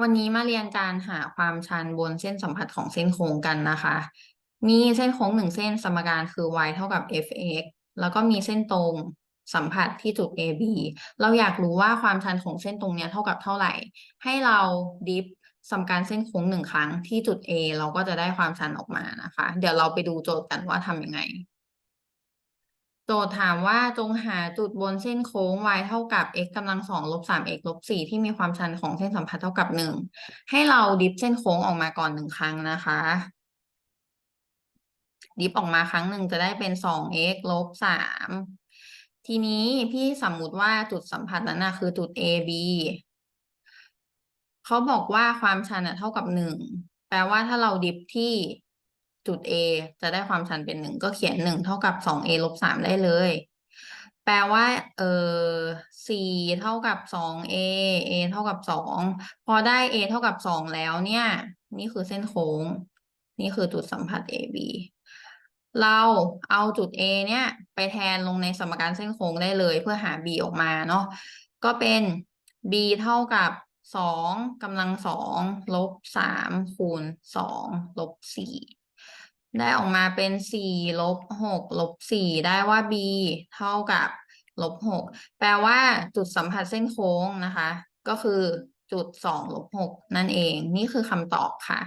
วันนี้มาเรียนการหาความชันบนเส้นสัมผัสของเส้นโค้งกันนะคะ มีเส้นโค้งหนึ่งเส้นสมการคือ y เท่ากับ fx แล้วก็มีเส้นตรงสัมผัสที่จุด AB เราอยากรู้ว่าความชันของเส้นตรงนี้เท่ากับเท่าไหร่ ให้เราดิฟสมการเส้นโค้งหนึ่งครั้งที่จุด A เราก็จะได้ความชันออกมานะคะ เดี๋ยวเราไปดูโจทย์กันว่าทำยังไง โจทย์ถามว่าจงหาจุดบนเส้นโค้ง y เท่ากับ x กำลังสองลบสาม x ลบสี่ที่มีความชันของเส้นสัมพัทธ์เท่ากับหนึ่งให้เราดิฟเส้นโค้งออกมาก่อนหนึ่งครั้งนะคะ ดิฟออกมาครั้งหนึ่งจะได้เป็นสอง x ลบสามทีนี้พี่สมมุติว่าจุดสัมผัสนั้นนะคือจุด A B เขาบอกว่าความชันเท่ากับหนึ่งแปลว่าถ้าเราดิฟที่ จุด A จะได้ความชันเป็นหนึ่งก็เขียนหนึ่งเท่ากับสอง A ลบสามได้เลย แปลว่า เออสี่เท่ากับสอง A A เท่ากับสองพอได้ A เท่ากับสองแล้วเนี่ย นี่คือเส้นโค้ง นี่คือจุดสัมผัส AB เราเอาจุด A เนี่ย ไปแทนลงในสมการเส้นโค้งได้เลย เพื่อหา B ออกมาเนาะก็เป็น B เท่ากับสองกำลังสองลบสามคูณสองลบสี่ ได้ออกมาเป็นสี่ลบหกลบสี่ได้ว่า B เท่ากับลบหกแปลว่าจุดสัมผัสเส้นโค้งนะคะ ก็คือจุดสองลบหกนั่นเอง นี่คือคำตอบค่ะ